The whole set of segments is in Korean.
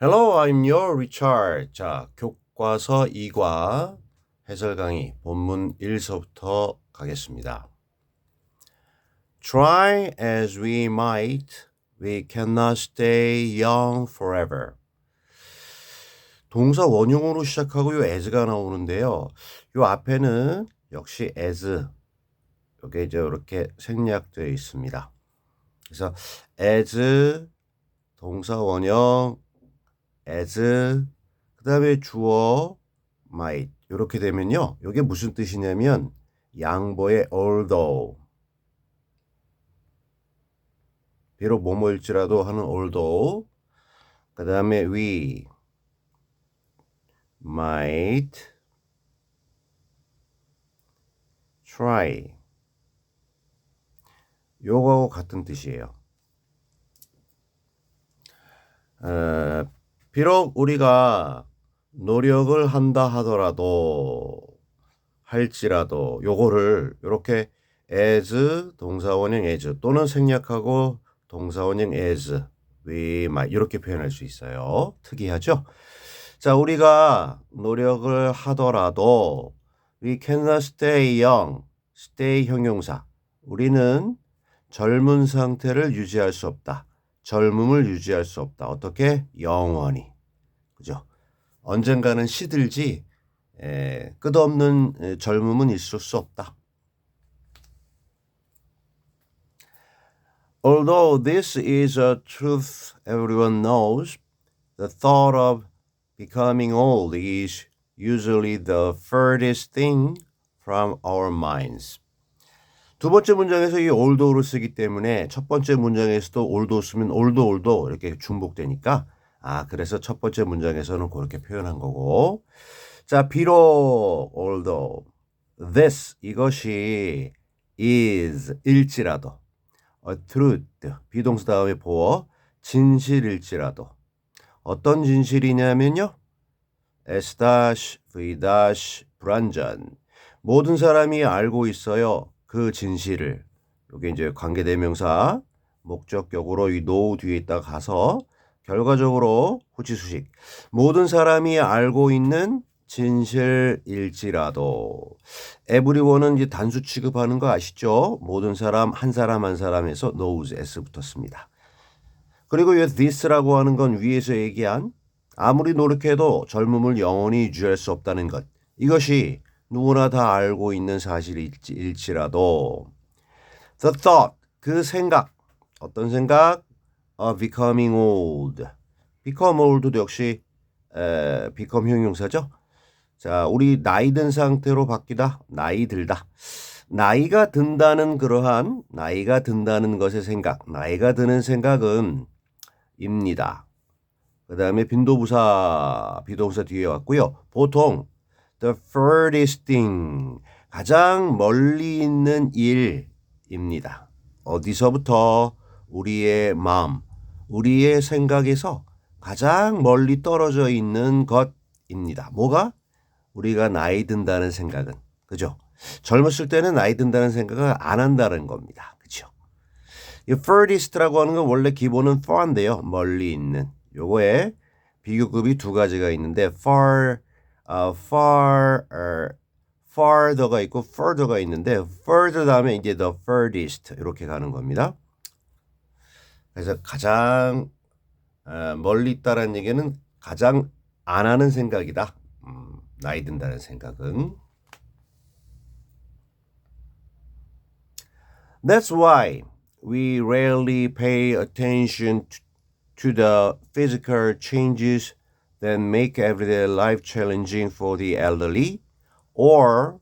Hello, I'm your Richard. 자, 교과서 2과 해설 강의 본문 1서부터 가겠습니다. Try as we might, we cannot stay young forever. 동사 원형으로 시작하고 요 as가 나오는데요. 요 앞에는 역시 as 요게 이제 이렇게 생략되어 있습니다. 그래서 as 동사 원형 as 그 다음에 주어 might 이렇게 되면요. 이게 무슨 뜻이냐면 양보의 although 비록 뭐뭐일지라도 하는 although 그 다음에 we might try 요거하고 같은 뜻이에요. 어, 비록 우리가 노력을 한다 하더라도 할지라도 요거를 이렇게 as 동사원형 as 또는 생략하고 동사원형 as we might 이렇게 표현할 수 있어요. 특이하죠? 자, 우리가 노력을 하더라도 we cannot stay young. stay 형용사. 우리는 젊은 상태를 유지할 수 없다. 젊음을 유지할 수 없다. 어떻게? 영원히. 그죠? 언젠가는 시들지 에, 끝없는 에, 젊음은 있을 수 없다. Although this is a truth everyone knows, the thought of becoming old is usually the furthest thing from our minds. 두 번째 문장에서 이 올도를 쓰기 때문에 첫 번째 문장에서도 올도 쓰면 올도 올도 이렇게 중복되니까 아 그래서 첫 번째 문장에서는 그렇게 표현한 거고. 자 비록 although this 이것이 is 일지라도 a truth 비동사 다음에 보어 진실일지라도. 어떤 진실이냐면요. S V 불완전. 모든 사람이 알고 있어요 그 진실을 요게 이제 관계대명사 목적격으로 이 노 뒤에 있다 가서 결과적으로 후치수식 모든 사람이 알고 있는 진실일지라도 에브리원은 이제 단수 취급하는 거 아시죠? 모든 사람 한 사람 한 사람에서 knows s 붙었습니다. 그리고 이 this라고 하는 건 위에서 얘기한 아무리 노력해도 젊음을 영원히 유지할 수 없다는 것 이것이 누구나 다 알고 있는 사실일지라도 the thought 그 생각 어떤 생각 of becoming old become old도 역시 에, become 형용사죠. 자, 우리 나이 든 상태로 바뀌다, 나이 들다. 나이가 든다는 그러한 나이가 든다는 것의 생각, 나이가 드는 생각은 입니다. 그 다음에 빈도부사, 비동사 뒤에 왔고요. 보통 the furthest thing 가장 멀리 있는 일입니다. 어디서부터 우리의 마음, 우리의 생각에서 가장 멀리 떨어져 있는 것입니다. 뭐가? 우리가 나이 든다는 생각은 그죠? 젊었을 때는 나이 든다는 생각을 안 한다는 겁니다. 그죠? 이 furthest라고 하는 건 원래 기본은 far인데요. 멀리 있는. 요거에 비교급이 두 가지가 있는데 far uh, far uh, farther가 있고 further가 있는데 further 다음에 이제 the furthest 이렇게 가는 겁니다. 그래서 가장 어, 멀리 있다라는 얘기는 가장 안 하는 생각이다. 음, 나이 든다는 생각은. That's why we rarely pay attention to the physical changes that make everyday life challenging for the elderly or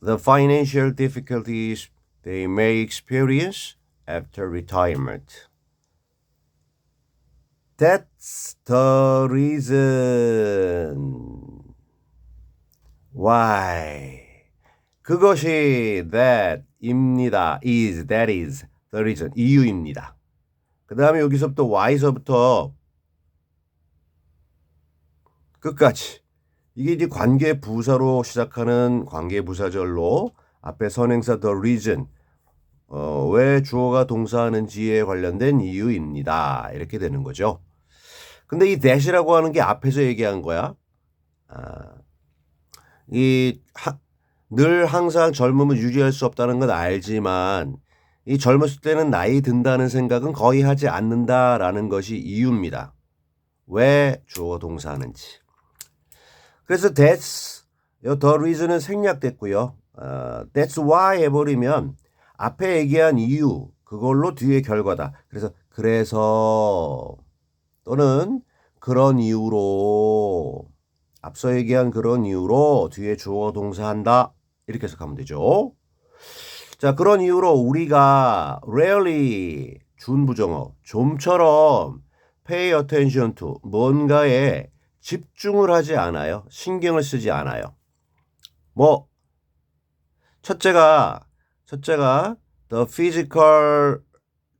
the financial difficulties they may experience after retirement. That's the reason why. 그것이 that입니다. is, that is the reason. 이유입니다. 그 다음에 여기서부터 y서부터 끝까지. 이게 이제 관계 부사로 시작하는 관계 부사절로 앞에 선행사 the reason 어, 왜 주어가 동사하는지에 관련된 이유입니다. 이렇게 되는 거죠. 근데 이 that이라고 하는 게 앞에서 얘기한 거야. 아, 이, 하, 늘 항상 젊음을 유지할 수 없다는 건 알지만 이 젊었을 때는 나이 든다는 생각은 거의 하지 않는다라는 것이 이유입니다. 왜 주어 동사하는지. 그래서 that's the reason은 생략됐고요. 어, that's why 해버리면 앞에 얘기한 이유 그걸로 뒤에 결과다. 그래서 그래서 또는 그런 이유로 앞서 얘기한 그런 이유로 뒤에 주어 동사한다. 이렇게 해석하면 되죠. 자, 그런 이유로 우리가 rarely 준부정어 좀처럼 pay attention to 뭔가에 집중을 하지 않아요. 신경을 쓰지 않아요. 뭐 첫째가 첫째가 the physical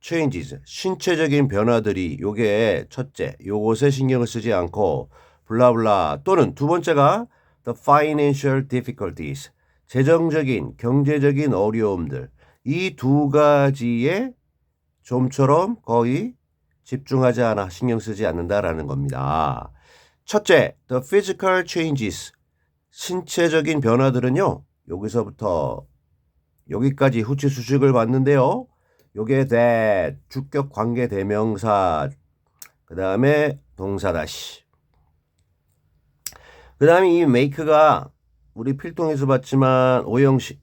changes 신체적인 변화들이 요게 첫째 요것에 신경을 쓰지 않고 블라블라 또는 두 번째가 the financial difficulties 재정적인 경제적인 어려움들 이 두 가지에 좀처럼 거의 집중하지 않아 신경 쓰지 않는다라는 겁니다. 첫째, the physical changes 신체적인 변화들은요. 여기서부터 여기까지 후치 수식을 봤는데요. 요게 that 주격 관계 대명사 그 다음에 동사 다시 그 다음에 이 make가 우리 필통에서 봤지만 오형식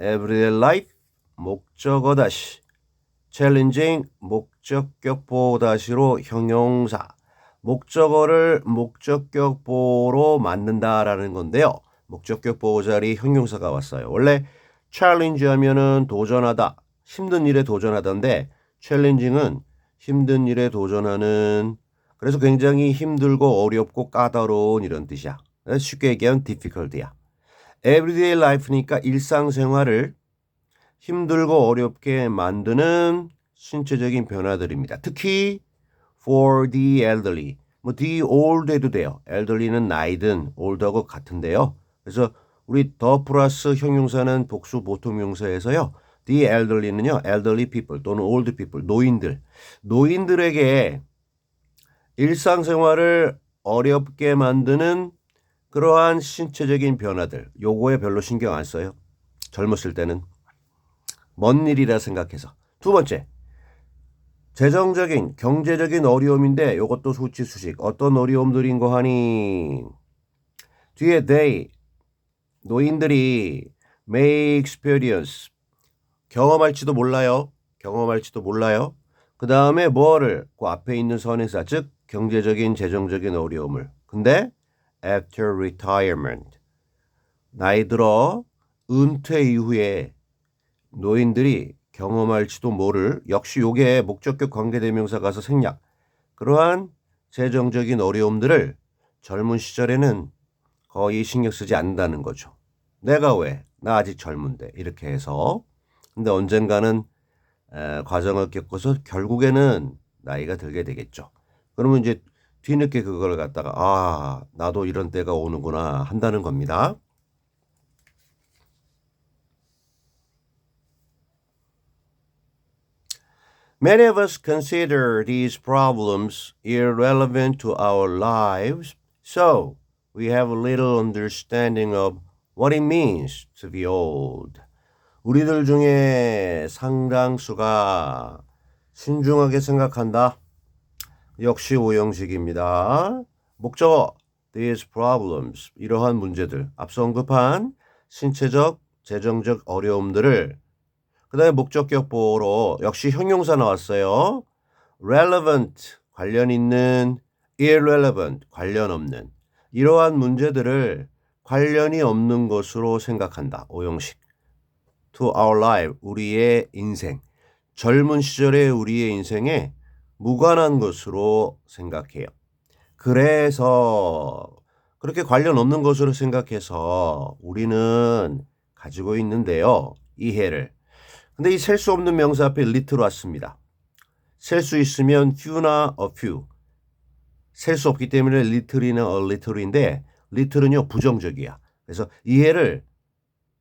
everyday life 목적어 다시 challenging 목적격 보호 다시로 형용사 목적어를 목적격 보호로 만든다라는 건데요. 목적격 보호 자리 형용사가 왔어요. 원래 challenge 하면은 도전하다, 힘든 일에 도전하던데 challenging은 힘든 일에 도전하는 그래서 굉장히 힘들고 어렵고 까다로운 이런 뜻이야. 쉽게 얘기하면 difficult야. everyday life니까 일상생활을 힘들고 어렵게 만드는 신체적인 변화들입니다. 특히 for the elderly. 뭐 the old 해도 돼요. elderly는 나이든 older하고 같은데요. 그래서 우리 더 플러스 형용사는 복수 보통 용사에서요. the elderly는요. elderly people 또는 old people, 노인들. 노인들에게 일상생활을 어렵게 만드는 그러한 신체적인 변화들. 요거에 별로 신경 안 써요. 젊었을 때는. 먼 일이라 생각해서. 두 번째. 재정적인 경제적인 어려움인데 이것도 수치 수식 어떤 어려움들인 거 하니 뒤에 they 노인들이 may experience 경험할지도 몰라요 경험할지도 몰라요 그 다음에 뭐를 그 앞에 있는 선행사 즉 경제적인 재정적인 어려움을 근데 after retirement 나이 들어 은퇴 이후에 노인들이 경험할지도 모를 역시 요게 목적격 관계대명사 가서 생략 그러한 재정적인 어려움들을 젊은 시절에는 거의 신경 쓰지 않는다는 거죠. 내가 왜? 나 아직 젊은데 이렇게 해서 근데 언젠가는 에, 과정을 겪어서 결국에는 나이가 들게 되겠죠. 그러면 이제 뒤늦게 그걸 갖다가 아 나도 이런 때가 오는구나 한다는 겁니다. Many of us consider these problems irrelevant to our lives, so we have little understanding of what it means to be old. 우리들 중에 상당수가 신중하게 생각한다. 역시 오형식입니다. 목적어 these problems 이러한 문제들 앞서 언급한 신체적 재정적 어려움들을 그 다음에 목적격 보호로 역시 형용사 나왔어요. relevant 관련 있는 irrelevant 관련 없는 이러한 문제들을 관련이 없는 것으로 생각한다. 오형식. to our life 우리의 인생 젊은 시절의 우리의 인생에 무관한 것으로 생각해요. 그래서 그렇게 관련 없는 것으로 생각해서 우리는 가지고 있는데요. 이해를 근데 이 셀 수 없는 명사 앞에 little 왔습니다. 셀 수 있으면 few나 a few. 셀 수 없기 때문에 little이나 a little인데 little은요 부정적이야. 그래서 이해를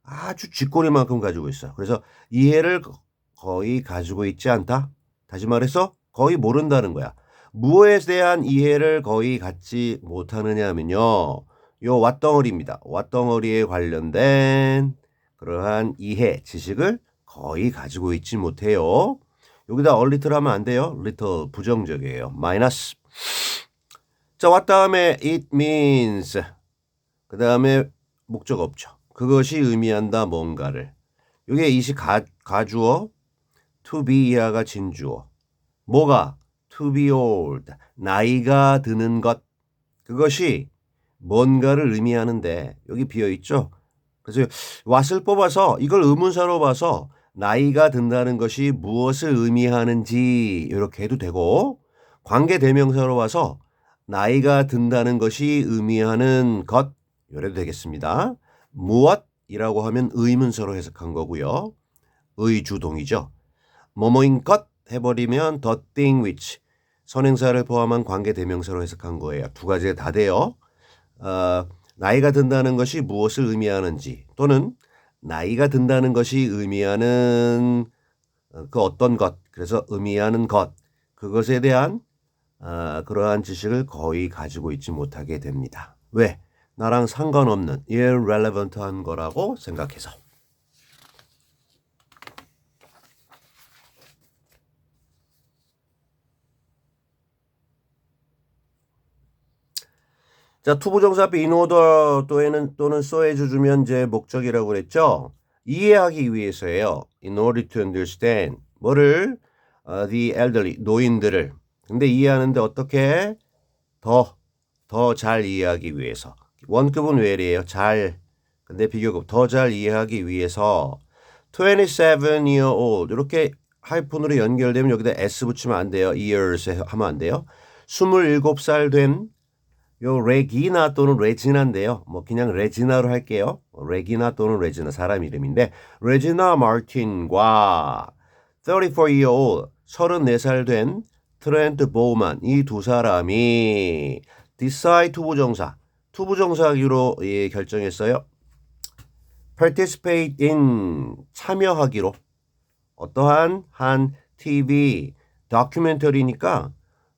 아주 쥐꼬리만큼 가지고 있어. 그래서 이해를 거의 가지고 있지 않다. 다시 말해서 거의 모른다는 거야. 무엇에 대한 이해를 거의 갖지 못하느냐 하면요. 요 왓덩어리입니다. 왓덩어리에 관련된 그러한 이해, 지식을 거의 가지고 있지 못해요. 여기다 얼 리틀 하면 안 돼요. little 부정적이에요. 마이너스. 자, 왔 다음에 it means. 그 다음에 목적 없죠. 그것이 의미한다 뭔가를. 이게 이시 가, 가주어, to be 이하가 진주어. 뭐가? to be old. 나이가 드는 것. 그것이 뭔가를 의미하는데 여기 비어 있죠. 그래서 왓을 뽑아서 이걸 의문사로 봐서 나이가 든다는 것이 무엇을 의미하는지 이렇게 해도 되고 관계 대명사로 봐서 나이가 든다는 것이 의미하는 것 이래도 되겠습니다. 무엇이라고 하면 의문사로 해석한 거고요. 의주동이죠. 뭐뭐인 것 해버리면 the thing which 선행사를 포함한 관계 대명사로 해석한 거예요. 두 가지가 다 돼요. 어, 나이가 든다는 것이 무엇을 의미하는지 또는 나이가 든다는 것이 의미하는 어, 그 어떤 것, 그래서 의미하는 것, 그것에 대한 어, 그러한 지식을 거의 가지고 있지 못하게 됩니다. 왜? 나랑 상관없는 irrelevant한 거라고 생각해서. 자, 투부정사 앞에 order 또는 또는 so 해주 주면 이제 목적이라고 그랬죠. 이해하기 위해서예요. In order to understand 뭐를 uh, the elderly 노인들을 근데 이해하는데 어떻게 더 더 잘 이해하기 위해서 원급은 왜래요? 잘 근데 비교급 더 잘 이해하기 위해서 27 year old 이렇게 하이픈으로 연결되면 여기다 s 붙이면 안 돼요. years 하면 안 돼요. 27살 된 요 레기나 또는 레지나인데요. 뭐 그냥 레지나로 할게요. 레기나 또는 레지나 사람 이름인데 레지나 마틴과 34year old 34살 된 트렌트 보우만 이 두 사람이 decide 투부정사 투부정사기로 예, 결정했어요. participate in 참여하기로 어떠한 한 TV 다큐멘터리니까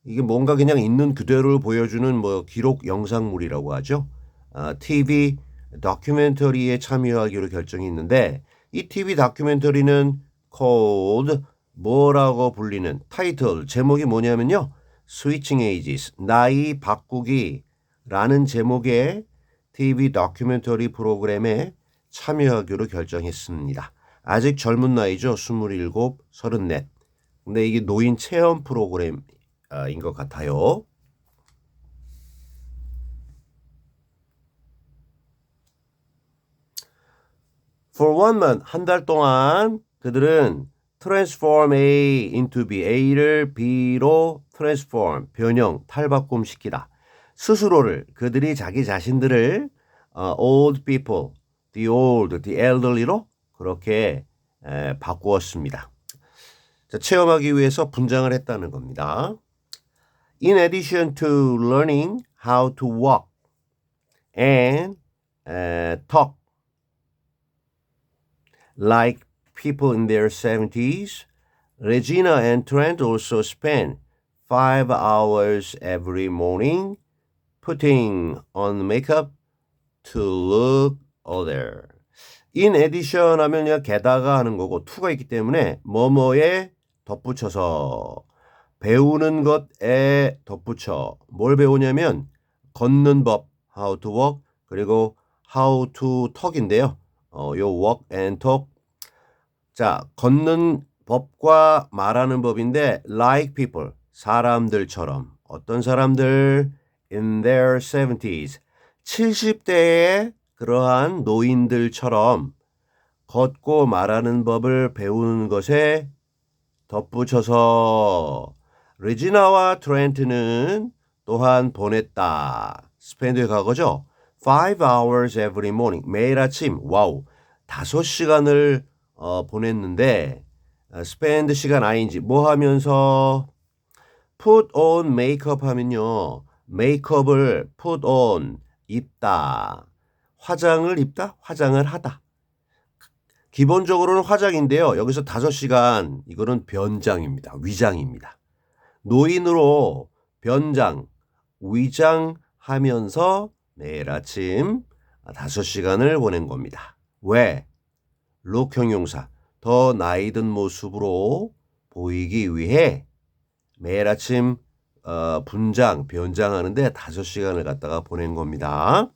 이게 뭔가 그냥 있는 그대로 보여주는 뭐 기록 영상물이라고 하죠. 아, TV 다큐멘터리에 참여하기로 결정이 있는데 이 TV 다큐멘터리는 called 뭐라고 불리는 타이틀 제목이 뭐냐면요. Switching Ages 나이 바꾸기 라는 제목의 TV 다큐멘터리 프로그램에 참여하기로 결정했습니다. 아직 젊은 나이죠. 27, 34. 근데 이게 노인 체험 프로그램 인 것 같아요. For one month, 한 달 동안 그들은 transform A into B, A를 B로 transform, 변형, 탈바꿈 시키다. 스스로를, 그들이 자기 자신들을 uh, old people, the old, the elderly로 그렇게 에, 바꾸었습니다. 자, 체험하기 위해서 분장을 했다는 겁니다. In addition to learning how to walk and uh, talk like people in their 70s, Regina and Trent also spend five hours every morning putting on makeup to look older. in addition 하면 게다가 하는 거고 to가 있기 때문에 뭐뭐에 덧붙여서 배우는 것에 덧붙여 뭘 배우냐면 걷는 법 how to walk 그리고 how to talk인데요. 어, 요 walk and talk. 자 걷는 법과 말하는 법인데 like people 사람들처럼. 어떤 사람들? In their 70s 70대의 그러한 노인들처럼 걷고 말하는 법을 배우는 것에 덧붙여서 레지나와 트렌트는 또한 보냈다. 스펜드의 과거죠. 5 hours every morning. 매일 아침. 와우. 5시간을 어, 보냈는데 어, 스펜드 시간 아닌지 뭐 하면서 put on makeup 하면요. 메이크업을 put on 입다. 화장을 입다. 화장을 하다. 기본적으로는 화장인데요. 여기서 5시간 이거는 변장입니다. 위장입니다. 노인으로 변장, 위장하면서 매일 아침 5시간을 보낸 겁니다. 왜? 룩 형용사 더 나이 든 모습으로 보이기 위해 매일 아침 어, 분장, 변장하는데 5시간을 갖다가 보낸 겁니다.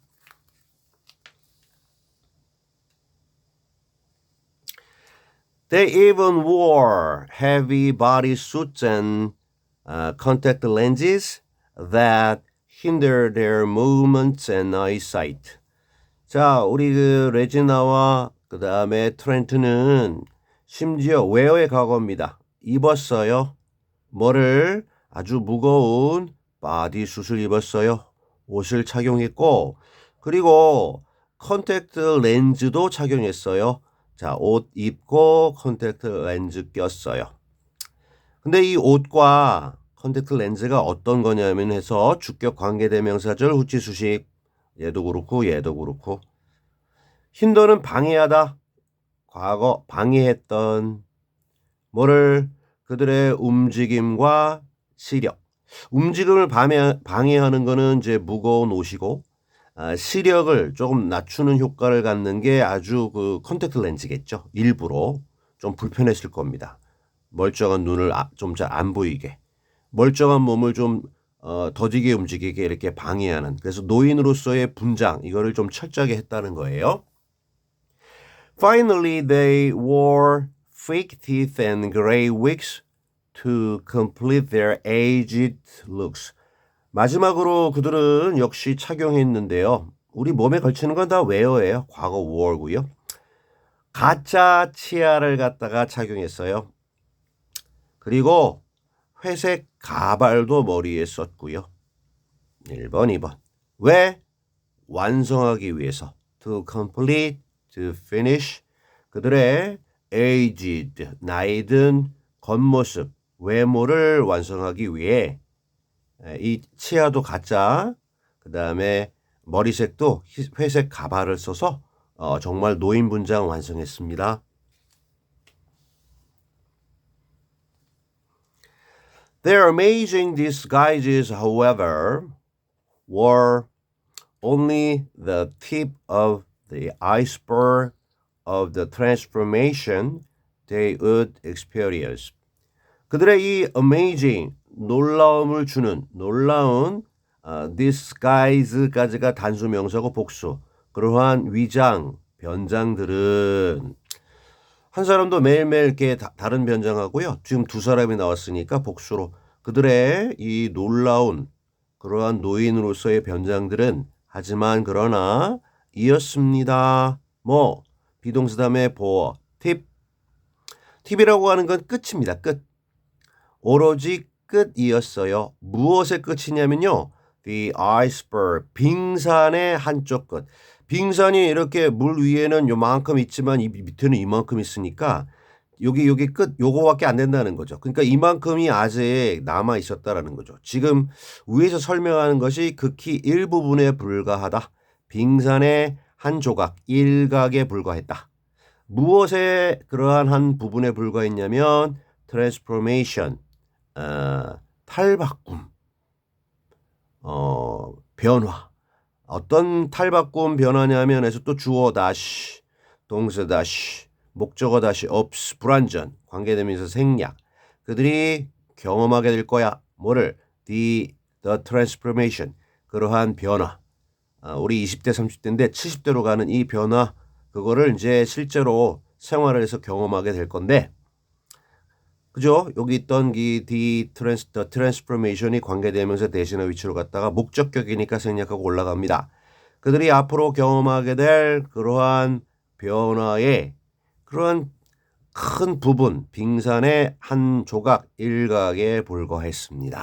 They even wore heavy body suits and uh, contact lenses that hinder their movements and eyesight. 자, 우리 그 레지나와 그 다음에 트렌트는 심지어 웨어의 과거입니다. 입었어요. 뭐를 아주 무거운 바디숱을 입었어요. 옷을 착용했고 그리고 컨택트 렌즈도 착용했어요. 자, 옷 입고 컨택트 렌즈 꼈어요. 근데 이 옷과 컨택트 렌즈가 어떤 거냐면 해서 주격 관계대명사절 후치 수식. 얘도 그렇고 얘도 그렇고. 힌더는 방해하다. 과거 방해했던. 뭐를? 그들의 움직임과 시력. 움직임을 방해, 방해하는 거는 이제 무거운 옷이고 아, 시력을 조금 낮추는 효과를 갖는 게 아주 그 컨택트 렌즈겠죠. 일부러. 좀 불편했을 겁니다. 멀쩡한 눈을 아, 좀잘 안 보이게 멀쩡한 몸을 좀 어, 더디게 움직이게 이렇게 방해하는 그래서 노인으로서의 분장 이거를 좀 철저하게 했다는 거예요. Finally, they wore fake teeth and gray wigs to complete their aged looks. 마지막으로 그들은 역시 착용했는데요. 우리 몸에 걸치는 건 다 웨어예요. 과거 wore고요. 가짜 치아를 갖다가 착용했어요. 그리고 회색 가발도 머리에 썼고요. 1번, 2번. 왜? 완성하기 위해서. To complete, to finish. 그들의 aged, 나이 든 겉모습, 외모를 완성하기 위해 이 치아도 가짜, 그 다음에 머리색도 회색 가발을 써서 어, 정말 노인 분장 완성했습니다. Their amazing disguises, however, were only the tip of the iceberg of the transformation they would experience. 그들의 이 amazing, 놀라움을 주는 놀라운 어, disguise까지가 단수 명사고 복수. 그러한 위장, 변장들은 한 사람도 매일매일 이렇게 다, 다른 변장하고요. 지금 두 사람이 나왔으니까 복수로 그들의 이 놀라운 그러한 노인으로서의 변장들은 하지만 그러나 이었습니다. 뭐 비동사 다음에 보어 팁 팁이라고 하는 건 끝입니다. 끝 오로지 끝이었어요. 무엇의 끝이냐면요. The iceberg 빙산의 한쪽 끝. 빙산이 이렇게 물 위에는 요만큼 있지만 이 밑에는 이만큼 있으니까 여기 여기 끝 요거밖에 안 된다는 거죠. 그러니까 이만큼이 아직 남아 있었다라는 거죠. 지금 위에서 설명하는 것이 극히 일부분에 불과하다. 빙산의 한 조각 일각에 불과했다. 무엇에 그러한 한 부분에 불과했냐면 트랜스포메이션 어, 탈바꿈 어, 변화 어떤 탈바꿈 변화냐면 해서 또 주어 다시 동사 다시 목적어 다시 없스 불완전 관계되면서 생략. 그들이 경험하게 될 거야. 뭐를? The the transformation. 그러한 변화. 아, 우리 20대 30대인데 70대로 가는 이 변화 그거를 이제 실제로 생활을 해서 경험하게 될 건데 그죠? 여기 있던 이 the, trans, the transformation이 관계대명사 대신의 위치로 갔다가 목적격이니까 생략하고 올라갑니다. 그들이 앞으로 경험하게 될 그러한 변화의 그러한 큰 부분, 빙산의 한 조각 일각에 불과했습니다.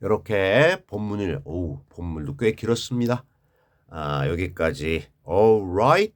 이렇게 본문을, 오, 본문도 꽤 길었습니다. 아, 여기까지. Alright.